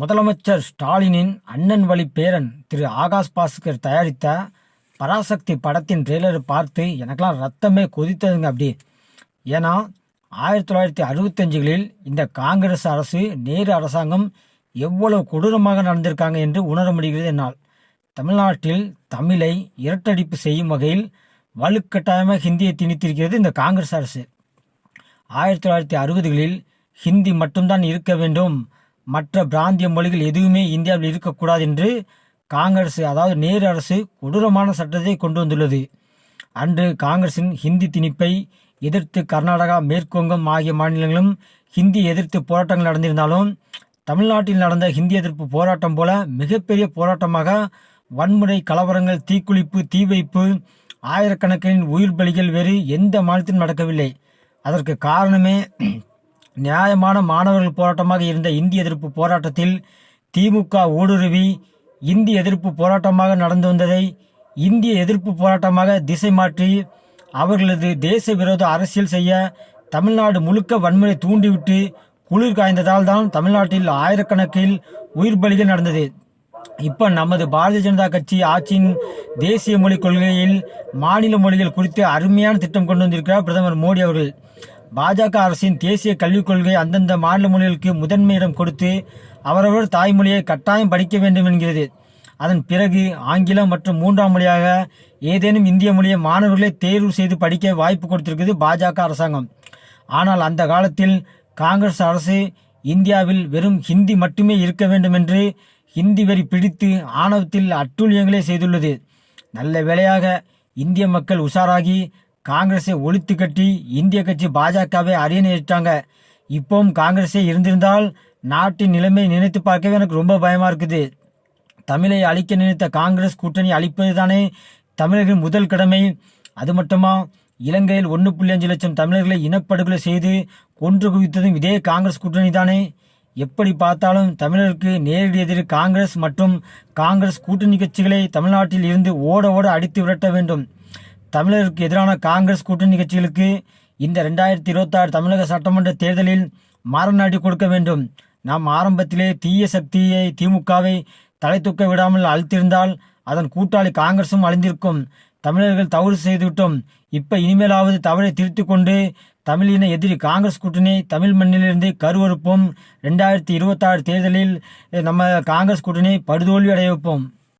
முதலமைச்சர் ஸ்டாலினின் அண்ணன் வழி பேரன் திரு ஆகாஷ் பாஸ்கர் தயாரித்த பராசக்தி படத்தின் ட்ரெய்லரை பார்த்து எனக்கெல்லாம் ரத்தமே கொதித்ததுங்க அப்படி. ஏன்னா ஆயிரத்தி தொள்ளாயிரத்தி அறுபத்தஞ்சுகளில் இந்த காங்கிரஸ் அரசு நேரு அரசாங்கம் எவ்வளவு கொடூரமாக நடந்திருக்காங்க என்று உணர முடிகிறது என்னால். தமிழ்நாட்டில் தமிழை இரட்டடிப்பு செய்யும் வகையில் வலுக்கட்டாயமாக ஹிந்தியை திணித்திருக்கிறது இந்த காங்கிரஸ் அரசு. ஆயிரத்தி தொள்ளாயிரத்தி அறுபதுகளில் ஹிந்தி மட்டும்தான் இருக்க வேண்டும் மற்ற பிராந்திய மொழிகள் எதுவுமே இந்தியாவில் இருக்கக்கூடாது என்று காங்கிரஸ் அதாவது நேரு அரசு கொடூரமான சட்டத்தை கொண்டு வந்துள்ளது. அன்று காங்கிரசின் ஹிந்தி திணிப்பை எதிர்த்து கர்நாடகா மேற்குவங்கம் ஆகிய மாநிலங்களும் ஹிந்தி எதிர்த்து போராட்டங்கள் நடந்திருந்தாலும் தமிழ்நாட்டில் நடந்த ஹிந்தி எதிர்ப்பு போராட்டம் போல மிகப்பெரிய போராட்டமாக வன்முறை கலவரங்கள் தீக்குளிப்பு தீ வைப்பு ஆயிரக்கணக்கின் உயிர் பலிகள் வேறு எந்த மாநிலத்திலும் நடக்கவில்லை. அதற்கு காரணமே நியாயமான மாணவர்கள் போராட்டமாக இருந்த இந்திய எதிர்ப்பு போராட்டத்தில் திமுக ஊடுருவி இந்தி எதிர்ப்பு போராட்டமாக நடந்து வந்ததை இந்திய எதிர்ப்பு போராட்டமாக திசை மாற்றி அவர்களது தேச விரோத அரசியல் செய்ய தமிழ்நாடு முழுக்க வன்முறை தூண்டிவிட்டு குளிர் காய்ந்ததால் தான் தமிழ்நாட்டில் ஆயிரக்கணக்கில் உயிர் பலிகள் நடந்தது. இப்போ நமது பாரதிய ஜனதா கட்சி ஆட்சியின் தேசிய மொழி கொள்கையில் மாநில மொழிகள் குறித்து அருமையான திட்டம் கொண்டு வந்திருக்கிறார் பிரதமர் மோடி அவர்கள். பாஜக அரசின் தேசிய கல்விக் கொள்கை அந்தந்த மாநில மொழிகளுக்கு முதன்மையிடம் கொடுத்து அவரவர் தாய்மொழியை கட்டாயம் படிக்க வேண்டும் என்கிறது. அதன் பிறகு ஆங்கிலம் மற்றும் மூன்றாம் மொழியாக ஏதேனும் இந்திய மொழியை மாணவர்களை தேர்வு செய்து படிக்க வாய்ப்பு கொடுத்திருக்கிறது பாஜக அரசாங்கம். ஆனால் அந்த காலத்தில் காங்கிரஸ் அரசு இந்தியாவில் வெறும் ஹிந்தி மட்டுமே இருக்க வேண்டும் என்று ஹிந்தி வரி பிடித்து ஆணவத்தில் அட்டூழியங்களை செய்துள்ளது. நல்ல வேளையாக இந்திய மக்கள் உஷாராகி காங்கிரஸை ஒழித்து கட்டி இந்திய கட்சி பாஜகவை அரியணையிட்டாங்க இப்போவும் காங்கிரஸே இருந்திருந்தால் நாட்டின் நிலைமையை நினைத்து பார்க்கவே எனக்கு ரொம்ப பயமாக இருக்குது. தமிழை அழிக்க நினைத்த காங்கிரஸ் கூட்டணி அழிப்பது தானே தமிழர்களின் முதல் கடமை. அது மட்டுமா? இலங்கையில் ஒன்று புள்ளி அஞ்சு லட்சம் தமிழர்களை இனப்படுகொலை செய்து கொன்று குவித்ததும் இதே காங்கிரஸ் கூட்டணி தானே எப்படி பார்த்தாலும் தமிழருக்கு நேரடி எதிர் காங்கிரஸ் மற்றும் காங்கிரஸ் கூட்டணி கட்சிகளை தமிழ்நாட்டில் இருந்து ஓட ஓட அடித்து விரட்ட வேண்டும். தமிழருக்கு எதிரான காங்கிரஸ் கூட்டணி கட்சிகளுக்கு இந்த ரெண்டாயிரத்தி இருபத்தாறு தமிழக சட்டமன்ற தேர்தலில் மாறநாடி கொடுக்க வேண்டும். நாம் ஆரம்பத்திலே தீய சக்தியை திமுகவை தலை தூக்க விடாமல் அழுத்திருந்தால் அதன் கூட்டாளி காங்கிரசும் அழிந்திருக்கும். தமிழர்கள் தவறு செய்துவிட்டோம். இப்ப இனிமேலாவது தவறை திருத்தி கொண்டு தமிழின எதிரி காங்கிரஸ் கூட்டணி தமிழ் மண்ணிலிருந்து கருவறுப்போம். ரெண்டாயிரத்தி இருபத்தாறு தேர்தலில் நம்ம காங்கிரஸ் கூட்டணி படுதோல்வி அடைய வைப்போம்.